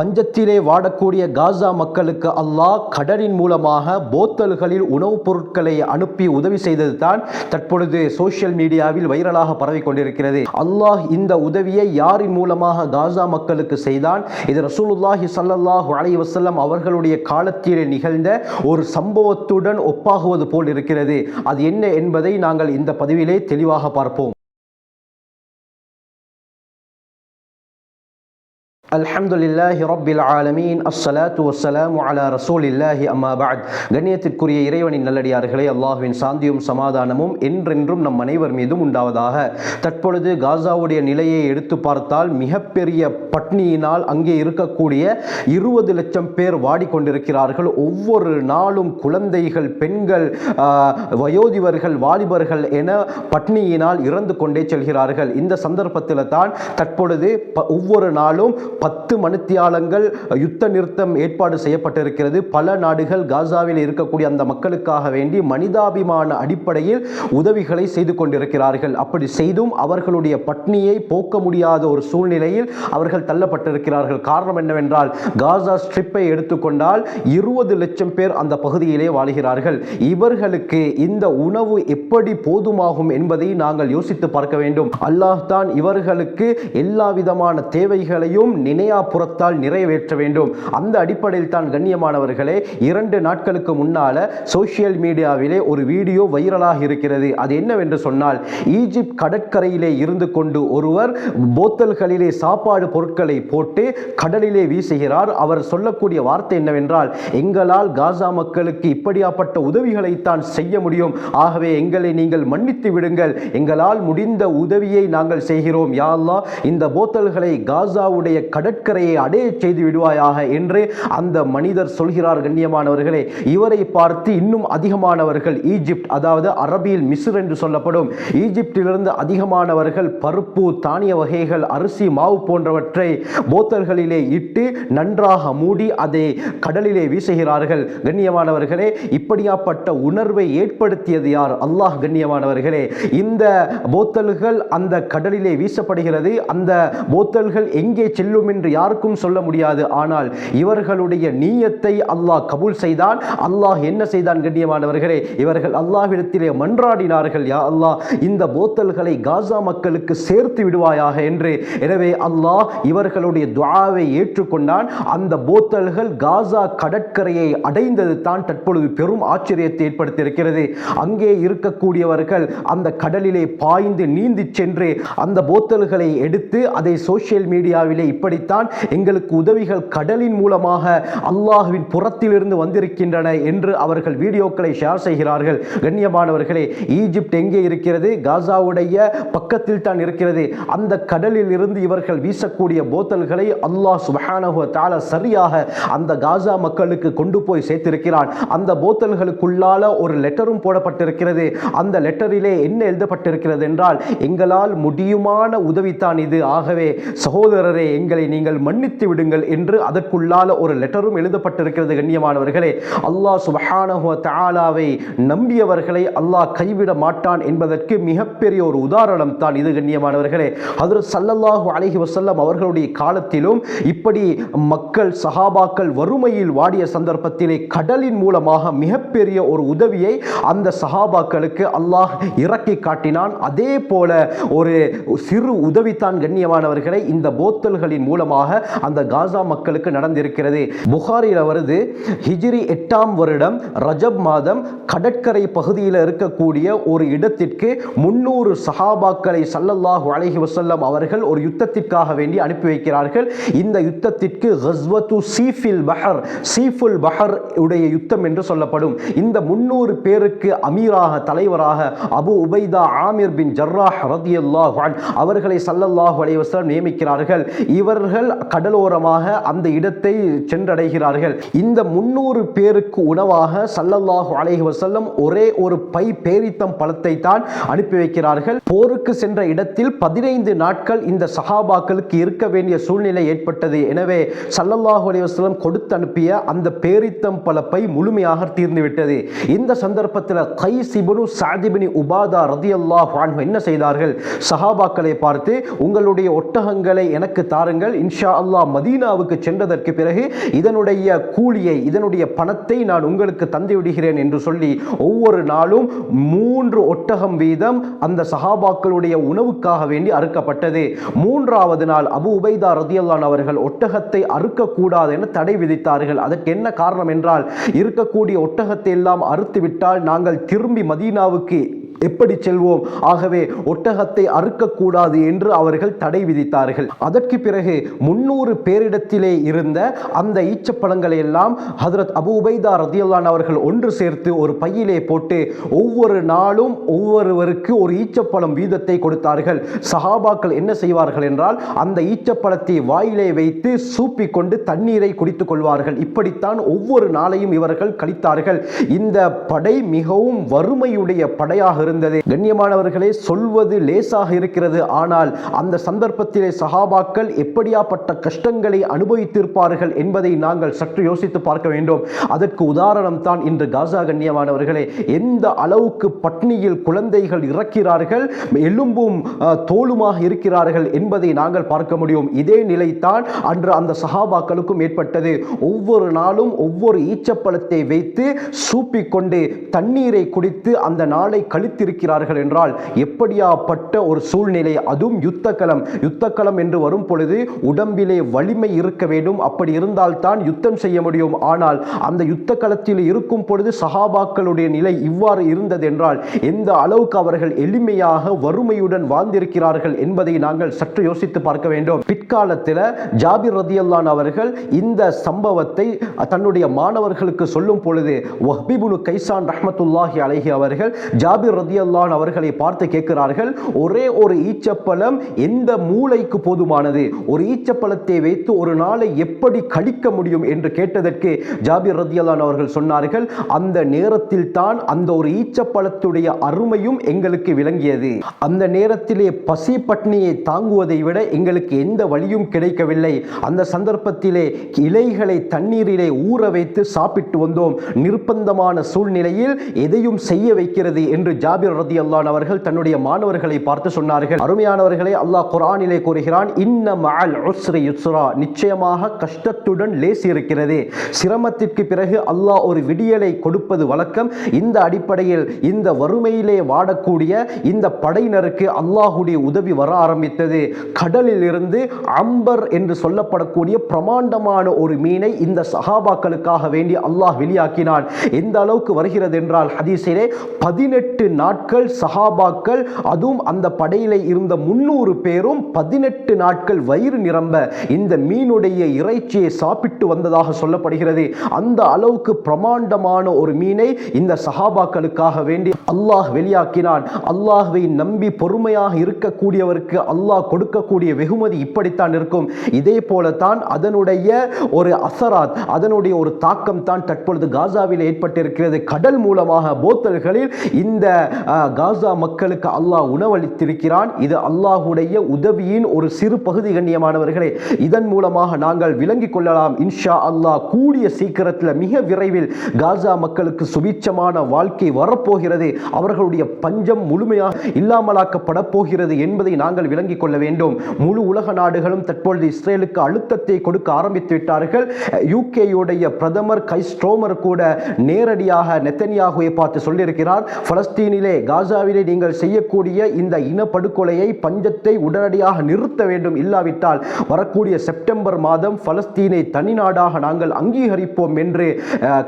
பஞ்சத்திலே வாடக்கூடிய காசா மக்களுக்கு அல்லாஹ் கடலின் மூலமாக போத்தல்களில் உணவுப் பொருட்களை அனுப்பி உதவி செய்தது தான் தற்பொழுது சோஷியல் மீடியாவில் வைரலாக பரவி கொண்டிருக்கிறது. அல்லாஹ் இந்த உதவியை யாரின் மூலமாக காசா மக்களுக்கு செய்தான்? இது ரசூலுல்லாஹி சல்லாஹூ அலி வசல்லம் அவர்களுடைய காலத்திலே நிகழ்ந்த ஒரு சம்பவத்துடன் ஒப்பாகுவது போல் இருக்கிறது. அது என்ன என்பதை நாங்கள் இந்த பதிவிலே தெளிவாக பார்ப்போம். அல்ஹம்துலில்லாஹி ரப்பில் ஆலமீன். அஸ்ஸலாத்து வஸ்ஸலாமு அலா ரசூலில்லாஹி அம்மா பஅத். கண்ணியத்திற்குரிய இறைவனின் நல்லடியார்களே அல்லாஹ்வின் சாந்தியும் சமாதானமும் என்றென்றும் நம் அனைவர் மீதும் உண்டாவதாக. தற்பொழுது காசாவுடைய நிலையை எடுத்து பார்த்தால் மிகப்பெரிய பட்னியினால் அங்கே இருக்கக்கூடிய இருபது லட்சம் பேர் வாடிக்கொண்டிருக்கிறார்கள். ஒவ்வொரு நாளும் குழந்தைகள் பெண்கள் வயோதிபர்கள் வாலிபர்கள் என பட்னியினால் இறந்து கொண்டே செல்கிறார்கள். இந்த சந்தர்ப்பத்தில் தான் தற்பொழுது ப- ஒவ்வொரு நாளும் பத்து மணித்தியாலங்கள் யுத்த நிறுத்தம் ஏற்பாடு செய்யப்பட்டிருக்கிறது. பல நாடுகள் காசாவில் இருக்கக்கூடிய அந்த மக்களுக்காக வேண்டி மனிதாபிமான அடிப்படையில் உதவிகளை செய்து கொண்டிருக்கிறார்கள். அப்படி செய்தும் அவர்களுடைய பட்னியை போக்க முடியாத ஒரு சூழ்நிலையில் அவர்கள் தள்ளப்பட்டிருக்கிறார்கள். காரணம் என்னவென்றால் காசா ஸ்ட்ரிப்பை எடுத்துக்கொண்டால் இருபது லட்சம் பேர் அந்த பகுதியிலே வாழ்கிறார்கள். இவர்களுக்கு இந்த உணவு எப்படி போதுமாகும் என்பதை நாங்கள் யோசித்து பார்க்க வேண்டும். அல்லாஹ் தான் இவர்களுக்கு எல்லா விதமான தேவைகளையும் நினையாபுறத்தால் நிறைவேற்ற வேண்டும். அந்த அடிப்படையில் தான் கண்ணியமானவர்களே இரண்டு நாட்களுக்கு முன்னால சோசியல் மீடியாவிலே ஒரு வீடியோ வைரலாக இருக்கிறது. அது என்னவென்று சொன்னால் ஈஜிப்ட் கடற்கரையிலே இருந்து கொண்டு ஒருவர் போத்தல்களிலே சாப்பாடு பொருட்களை போட்டு கடலிலே வீசுகிறார். அவர் சொல்லக்கூடிய வார்த்தை என்னவென்றால் எங்களால் காசா மக்களுக்கு இப்படியாப்பட்ட உதவிகளை தான் செய்ய முடியும். ஆகவே எங்களை நீங்கள் மன்னித்து விடுங்கள். எங்களால் முடிந்த உதவியை நாங்கள் செய்கிறோம். யாழ்லா இந்த போத்தல்களை காசாவுடைய கடற்கரையை அடைய செய்து விடுவாயாக என்று அந்த மனிதர் சொல்கிறார் கண்ணியமானவர்களே. இவரை பார்த்து இன்னும் அதிகமானவர்கள் ஈஜிப்ட் அதாவது அரபியில் மிஸ்ர் என்று சொல்லப்படும் ஈஜிப்டிலிருந்து அதிகமானவர்கள் பருப்பு தானிய வகைகள் அரிசி மாவு போன்றவற்றை போத்தல்களிலே இட்டு நன்றாக மூடி அதை கடலிலே வீசுகிறார்கள். கண்ணியமானவர்களே இப்படியாப்பட்ட உணர்வை ஏற்படுத்தியது யார்? அல்லாஹ் கண்ணியமானவர்களே. இந்த போத்தல்கள் அந்த கடலிலே வீசப்படுகிறது. அந்த போத்தல்கள் எங்கே செல்லும் என்று யாருக்கும் சொல்ல முடியாது. ஆனால் இவர்களுடைய நீயத்தை அல்லாஹ் கபூல் செய்தான். அல்லாஹ் என்ன செய்தான் கண்ணியமானவர்களே இவர்கள் அல்லாஹ்விடத்திலே மன்றாடினார்கள். யா அல்லாஹ் இந்த போத்தல்களை காசா மக்களுக்கு சேர்த்து விடுவாயாக என்று. எனவே அல்லாஹ் இவர்களுடைய துவாவை ஏற்றுக்கொண்டான். அந்த போத்தல்கள் காசா கடற்கரையை அடைந்தது தான் தற்பொழுது பெரும் ஆச்சரியத்தை ஏற்படுத்தியிருக்கிறது. அங்கே இருக்கக்கூடியவர்கள் அந்த கடலிலே பாய்ந்து நீந்தி சென்று அந்த போத்தல்களை எடுத்து அதை சோசியல் மீடியாவிலே இப்படி இப்படித்தான் எங்களுக்கு உதவிகள் கடலின் மூலமாக அல்லாஹுவின் புறத்திலிருந்து வந்திருக்கின்றன என்று அவர்கள் வீடியோக்களை ஷேர் செய்கிறார்கள். கண்ணியமானவர்களே ஈஜிப்ட் எங்கே இருக்கிறது? காசாவுடைய பக்கத்தில் தான் இருக்கிறது. அந்த கடலில் இருந்து இவர்கள் வீசக்கூடிய போத்தல்களை அல்லாஹ் சுப்ஹானஹு தால சரியாக அந்த காசா மக்களுக்கு கொண்டு போய் சேர்த்திருக்கிறான். அந்த போத்தல்களுக்குள்ளால ஒரு லெட்டரும் போடப்பட்டிருக்கிறது. அந்த லெட்டரிலே என்ன எழுதப்பட்டிருக்கிறது என்றால் எங்களால் முடியுமான உதவித்தான் இது. ஆகவே சகோதரரே எங்களை நீங்கள் மன்னித்து விடுங்கள் என்று அதற்குள்ளால ஒரு லெட்டரும் எழுதப்பட்டிருக்கிறது கண்ணியமானவர்களே. அல்லாஹ் சுப்ஹானஹு தாலாவை நம்பியவர்களை அல்லாஹ் கைவிட மாட்டான் என்பதற்கு மிகப்பெரிய ஒரு உதாரணம் தான் இது கண்ணியமானவர்களே. ஹதரத் சல்லல்லாஹு அலஹி வசல்லம் அவர்களுடைய காலத்திலும் இப்படி மக்கள் சஹாபாக்கள் வறுமையில் வாடிய சந்தர்ப்பத்திலே கடலின் மூலமாக மிகப்பெரிய ஒரு உதவியை அந்த சஹாபாக்களுக்கு அல்லாஹ் இறக்கி காட்டினான். அதே போல ஒரு சிறு உதவித்தான் கண்ணியமானவர்களை இந்த போத்தல்களின் மூலமாக அந்த காசா மக்களுக்கு நடந்திருக்கிறது. புகாரில் வருது ஹிஜிரி எட்டாம் வருடம் ரஜப் மாதம் கடற்கரை பகுதியில் இருக்கக்கூடிய ஒரு இடத்திற்கு முன்னூறு சஹாபாக்களை சல்லல்லாஹு அலஹி வசல்லம் அவர்கள் ஒரு யுத்தத்திற்காக வேண்டி அனுப்பி வைக்கிறார்கள். இந்த யுத்தத்திற்கு ஹஸ்வத்து சீஃபில் பஹர் சீஃபுல் பஹர் உடைய யுத்தம் என்று சொல்லப்படும். இந்த முன்னூறு பேருக்கு அமீராக தலைவராக அபு உபைதா ஆமீர் பின் ஜர்ராஹ் ரதி அல்லாஹ் அவர்களை சல்லல்லாஹு அலைவசம் நியமிக்கிறார்கள். இவர் இவர்கள் கடலோரமாக அந்த இடத்தை சென்றடைகிறார்கள். இந்த முன்னூறு பேருக்கு உணவாக சல்லல்லாஹு அலைஹி வசல்லம் ஒரே ஒரு பை பேரித்தம் பழத்தை தான் அனுப்பி வைக்கிறார்கள். போருக்கு சென்ற இடத்தில் பதினைந்து நாட்கள் இந்த சஹாபாக்களுக்கு இருக்க வேண்டிய சூழ்நிலை ஏற்பட்டது. எனவே சல்லல்லாஹு அலைஹி வஸல்லம் கொடுத்து அனுப்பிய அந்த பேரித்தம் பல பை முழுமையாக தீர்ந்துவிட்டது இந்த சந்தர்ப்பத்தில் கை சிபனு சாதிபினி உபாதா ரதி அல்லாஹ் என்ன செய்தார்கள்? சஹாபாக்களை பார்த்து உங்களுடைய ஒட்டகங்களை எனக்கு தாருங்கள். சொன்னார்கள் இன்ஷா அல்லாஹ் மதீனாவுக்கு சென்றதற்கு பிறகு இதனுடைய கூலியை இதனுடைய பணத்தை நான் உங்களுக்கு தந்து விடுகிறேன் என்று சொல்லி ஒவ்வொரு நாளும் மூன்று ஒட்டகம் வீதம் அந்த சஹாபாக்களுடைய உணவுக்காக வேண்டி அறுக்கப்பட்டது. மூன்றாவது நாள் அபு உபைதா ரதியல்லான் அவர்கள் ஒட்டகத்தை அறுக்கக்கூடாது என தடை விதித்தார்கள். அதற்கு என்ன காரணம் என்றால் இருக்கக்கூடிய ஒட்டகத்தை எல்லாம் அறுத்து விட்டால் நாங்கள் திரும்பி மதீனாவுக்கு எப்படி செல்வோம்? ஆகவே ஒட்டகத்தை அறுக்கக்கூடாது என்று அவர்கள் தடை விதித்தார்கள். அதற்கு பிறகு முன்னூறு பேரிடத்திலே இருந்த அந்த ஈச்சப்பழங்களை எல்லாம் ஹதரத் அபு உபைதா ரதியல்லான் அவர்கள் ஒன்று சேர்த்து ஒரு பையிலே போட்டு ஒவ்வொரு நாளும் ஒவ்வொருவருக்கு ஒரு ஈச்சப்பழம் வீதத்தை கொடுத்தார்கள். சஹாபாக்கள் என்ன செய்வார்கள் என்றால் அந்த ஈச்சப்பழத்தை வாயிலே வைத்து சூப்பிக் கொண்டு தண்ணீரை குடித்துக் கொள்வார்கள். இப்படித்தான் ஒவ்வொரு நாளையும் இவர்கள் கழித்தார்கள். இந்த படை மிகவும் வறுமையுடைய படையாக இருந்தது. கண்ணியமானவர்களே சொல்வது லேசாக இருக்கிறது. ஆனால் அந்த சந்தர்ப்பத்திலே சஹாபாக்கள் எப்படியாப்பட்ட கஷ்டங்களை அனுபவித்திருப்பார்கள் என்பதை நாங்கள் சற்று யோசித்து பார்க்க வேண்டும். அதற்கு உதாரணம் தான் இன்று காசா கண்ணியமானவர்களே எந்த அளவுக்கு பட்னியில் குழந்தைகள் இறக்கிறார்கள் எலும்பும் தோலுமாக இருக்கிறார்கள் என்பதை நாங்கள் பார்க்க முடியும். இதே நிலைத்தான் அன்று அந்த சஹாபாக்களுக்கும் ஏற்பட்டது. ஒவ்வொரு நாளும் ஒவ்வொரு ஈச்சப்பழத்தை வைத்து சூப்பிக்கொண்டு தண்ணீரை குடித்து அந்த நாளை கழித்து கழித்திருக்கிறார்கள் என்றால் எப்படியாப்பட்ட ஒரு சூழ்நிலை அதுவும் யுத்தக்களம் யுத்தக்களம் என்று வரும் பொழுது உடம்பிலே வலிமை இருக்க வேண்டும். அப்படி இருந்தால்தான் யுத்தம் செய்ய முடியும். ஆனால் அந்த யுத்த களத்தில் இருக்கும் பொழுது சஹாபாக்களுடைய நிலை இவ்வாறு இருந்தது என்றால் எந்த அளவுக்கு அவர்கள் எளிமையாக வறுமையுடன் வாழ்ந்திருக்கிறார்கள் என்பதை நாங்கள் சற்று யோசித்து பார்க்க வேண்டும். பிற்காலத்தில் ஜாபிர் ரதியல்லான் அவர்கள் இந்த சம்பவத்தை தன்னுடைய மாணவர்களுக்கு சொல்லும் பொழுது வஹ்பிபுனு கைசான் ரஹமத்துல்லாஹி அலைஹி அவர்கள் ஜாபிர் ரதியல்லான் அவர்களை பார்த்து கேட்கிறார்கள் ஒரே ஒரு ஈச்சப்பழம் எந்த மூளைக்கு போதுமானது? ஒரு ஈச்சப்பழத்தை வைத்து ஒரு நாளை எப்படி கழிக்க முடியும் என்று கேட்டதற்கு ஜாபிர் ரதியல்லான் அவர்கள் சொன்னார்கள் அந்த நேரத்தில் தான் அந்த ஒரு ஈச்சப்பழத்துடைய அருமையும் எங்களுக்கு விளங்கியது. அந்த நேரத்திலே பசி பட்னியை தாங்குவதை விட எங்களுக்கு எந்த வழியும் கிடைக்கவில்லை. அந்த சந்தர்ப்பத்திலே இலைகளை தண்ணீரிலே ஊற வைத்து சாப்பிட்டு வந்தோம். நிர்பந்தமான சூழ்நிலையில் எதையும் செய்ய வைக்கிறது என்று ஜாபிர் ரதி அவர்கள் தன்னுடைய மாணவர்களை பார்த்து சொன்னார்கள். அருமையானவர்களே அல்லாஹ் குரானிலே கூறுகிறான் இன்ன மஅல் உஸ்ரி யுஸ்ரா. நிச்சயமாக கஷ்டத்துடன் லேசி இருக்கிறது. சிரமத்திற்கு பிறகு அல்லாஹ் ஒரு விடியலை கொடுப்பது வழக்கம். இந்த அடிப்படையில் இந்த வறுமையிலே வாடக்கூடிய இந்த படையினருக்கு அல்லாஹுடைய உதவி வர ஆரம்பித்தது. கடலில் இருந்து அம்பர் என்று சொல்லப்படக்கூடிய பிரமாண்டமான ஒரு மீனை இந்த சஹாபாக்களுக்காக வேண்டி அல்லாஹ் வெளியாக்கினான். எந்த அளவுக்கு வருகிறது என்றால் ஹதீஸிலே பதினெட்டு நாட்கள் சஹாபாக்கள் அதுவும் அந்த படையிலே இருந்த முன்னூறு பேரும் பதினெட்டு நாட்கள் வயிறு நிரம்ப இந்த மீனுடைய இறைச்சியை சாப்பிட்டு வந்ததாக சொல்லப்படுகிறது. அந்த அளவுக்கு பிரமாண்டமான ஒரு மீனை இந்த சஹாபாக்களுக்காக வேண்டி அல்லாஹ் வெளியாக்கினான். அல்லாஹ்வை நம்பி பொறுமையாக இருக்கக்கூடியவருக்கு அல்லாஹ் கொடுக்கக்கூடிய வெகுமதி இப்படித்தான் இருக்கும். இதே போலத்தான் அதனுடைய ஒரு அசராத் அதனுடைய ஒரு தாக்கம் தான் தற்பொழுது காசாவில் ஏற்பட்டிருக்கிறது. கடல் மூலமாக போத்தல்களில் இந்த காசா மக்களுக்கு அல்லாஹ் உணவளித்திருக்கிறான். இது அல்லாஹுடைய உதவியின் ஒரு சிறு பகுதி கண்ணியமானவர்களே. இதன் மூலமாக நாங்கள் விளங்கிக் கொள்ளலாம். இன்ஷா அல்லாஹ் கூடிய சீக்கிரத்தில் மிக விரைவில் காசா மக்களுக்கு சுபிச்சமான வாழ்க்கை வரப்போகிறது. அவர்களுடைய பஞ்சம் முழுமையாக இல்லாமலாக்கப்பட போகிறது என்பதை நாங்கள் விளங்கிக் கொள்ள வேண்டும். முழு உலக நாடுகளும் தற்பொழுது இஸ்ரேலுக்கு அழுத்தத்தை கொடுக்க ஆரம்பித்து விட்டார்கள். யூகேயுடைய பிரதமர் கைஸ்ட்ரோமர் கூட நேரடியாக நெத்தனியாகுவை பார்த்து சொல்லியிருக்கிறார். பலஸ்தீனில் காசாவிலே நீங்கள் செய்யக்கூடிய இந்த இனப்படுகொலையை பஞ்சத்தை உடனடியாக நிறுத்த வேண்டும் இல்லாவிட்டால் வரக்கூடிய செப்டம்பர் மாதம் பலஸ்தீனை தனி நாடாக நாங்கள் அங்கீகரிப்போம் என்று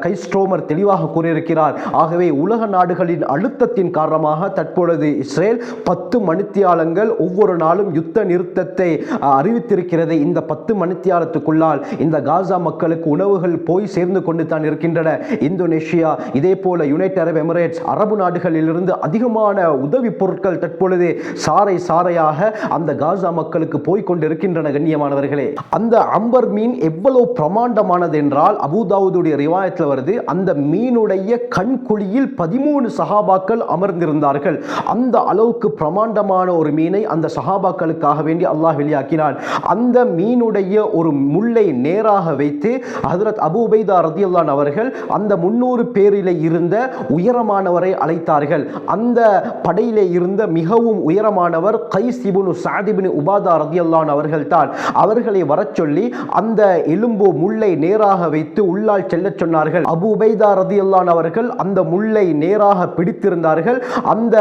கைஸ்ட்ரோமர் தெளிவாக கூறியிருக்கிறார். ஆகவே உலக நாடுகளின் அழுத்தத்தின் காரணமாக தற்பொழுது இஸ்ரேல் பத்து மணித்தியாலங்கள் ஒவ்வொரு நாளும் யுத்த நிறுத்தத்தை அறிவித்திருக்கிறது. இந்த பத்து மணித்தியாலத்துக்குள்ளால் இந்த காசா மக்களுக்கு உணவுகள் போய் சேர்ந்து கொண்டு தான் இருக்கின்றன. இந்தோனேஷியா இதே போல யுனைடெட் அரப் எமிரேட்ஸ் அரபு நாடுகளிலிருந்து அதிகமான உதவி பொருட்கள் தற்பொழுது சாறை சாறையாக அந்த காசா மக்களுக்கு போய்கொண்டிருக்கின்றன கண்ணியமானவர்களே. அந்த அம்பர் மீன் எவ்வளவு பிரமாண்டமானது என்றால் அபுதாவுடைய ரிவாயத்தில் வருது அந்த மீனுடைய கண்குழியில் பதிமூணு சஹாபாக்கள் அமர்ந்திருந்தார்கள். அந்த அளவுக்கு பிரமாண்டமான ஒரு மீனை அந்த சஹாபாக்களுக்காக வேண்டி அல்லாஹ் வெளியாக்கினான். அந்த மீனுடைய ஒரு முள்ளை நேராக வைத்து ஹசரத் அபு உபைதா ரதியல்லான் அவர்கள் அந்த முன்னூறு பேரிலே இருந்த உயரமானவரை அழைத்தார்கள். அந்த படையிலே இருந்த மிகவும் உயரமானவர் கைஸ் இபுனு சாதிபின் உபாதா ரதியல்லான் அவர்கள் தான் அவர்களை வரச் சொல்லி அந்த எலும்பு முள்ளை நேராக வைத்து உள்ளால் செல்லச் சொன்னார்கள். அபு உபைதா ரதியல்லான் அவர்கள் அந்த முள்ளை நேராக பிடித்திருந்தார்கள். அந்த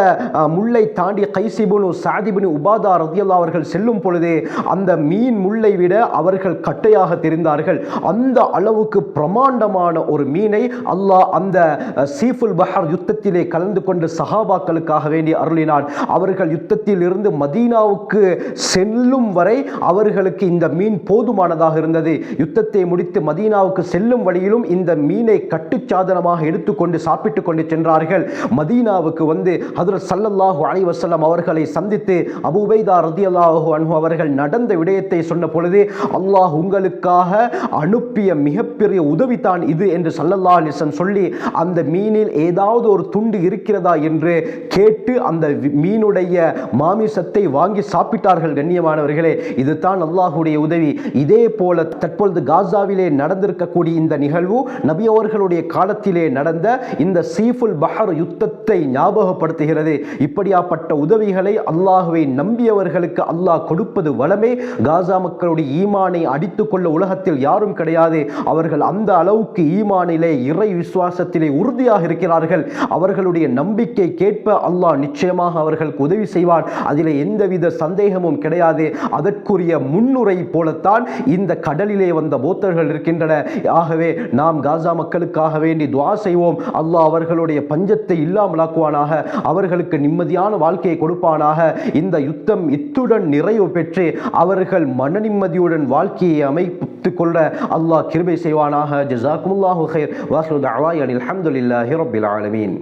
முல்லை முள்ளை தாண்டி கைசிபுனு சாதிபின் உபாதா ரதியல்லா அவர்கள் செல்லும் பொழுதே அந்த மீன் முள்ளை விட அவர்கள் கட்டையாக தெரிந்தார்கள். அந்த அளவுக்கு பிரமாண்டமான ஒரு மீனை அல்லாஹ் அந்த சீஃபுல் பஹார் யுத்தத்திலே கலந்து கொண்டு சஹாபாக்களுக்காக வேண்டி அருளினான். அவர்கள் யுத்தத்தில் இருந்து மதீனாவுக்கு செல்லும் வரை அவர்களுக்கு இந்த மீன் போதுமானதாக இருந்தது. யுத்தத்தை முடித்து மதீனாவுக்கு செல்லும் வழியிலும் இந்த மீனை கட்டுச்சாதனமாக எடுத்துக்கொண்டு சாப்பிட்டு கொண்டு சென்றார்கள். மதீனாவுக்கு வந்து ஹதரத் ஸல்லல்லாஹு அலி வசல்லம் அவர்களை சந்தித்து அபுபைதா ரதி அல்லாஹு அன்ஹு அவர்கள் நடந்த விடயத்தை சொன்ன பொழுது அல்லாஹ் உங்களுக்காக அனுப்பிய மிகப்பெரிய உதவி தான் இது என்று சல்லல்லா அலிசன் சொல்லி அந்த மீனில் ஏதாவது ஒரு துண்டு இருக்கிறதா என்று என்று கேட்டு அந்த மீனுடைய மாமிசத்தை வாங்கி சாப்பிட்டார்கள் கண்ணியமானவர்களே. இதுதான் அல்லாஹுடைய உதவி. இதே போல தற்பொழுது காசாவிலே நடந்திருக்கக்கூடிய இந்த நிகழ்வு நபி அவர்களுடைய காலத்திலே நடந்த இந்த சீஃபுல் பஹர் யுத்தத்தை ஞாபகப்படுத்துகிறது. இப்படியாப்பட்ட உதவிகளை அல்லாஹுவை நம்பியவர்களுக்கு அல்லாஹ் கொடுப்பது வளமே. காசா மக்களுடைய ஈமானை அடித்துக்கொள்ள உலகத்தில் யாரும் கிடையாது. அவர்கள் அந்த அளவுக்கு ஈமானிலே இறை விசுவாசத்திலே உறுதியாக இருக்கிறார்கள். அவர்களுடைய நம்பிக்கை கேட்ப அல்லாஹ் நிச்சயமாக அவர்களுக்கு உதவி செய்வான். அதில் எந்தவித சந்தேகமும் கிடையாது. அதற்குரிய முன்னுரை போலத்தான் இந்த கடலிலே வந்த போத்தர்கள் இருக்கின்றன. ஆகவே நாம் காசா மக்களுக்காக வேண்டி துவா செய்வோம். அல்லாஹ் அவர்களுடைய பஞ்சத்தை இல்லாமலாக்குவானாக. அவர்களுக்கு நிம்மதியான வாழ்க்கையை கொடுப்பானாக. இந்த யுத்தம் இத்துடன் நிறைவு பெற்று அவர்கள் மன நிம்மதியுடன் வாழ்க்கையை அமைத்துக் கொள்ள அல்லாஹ் கிருபை செய்வானாக. ஜஸாக்குமுல்லாஹு ஹைர் வாஹ்ரு தஅவாய் அனில் ஹம்துலில்லாஹி ரப்பில் ஆலமீன்.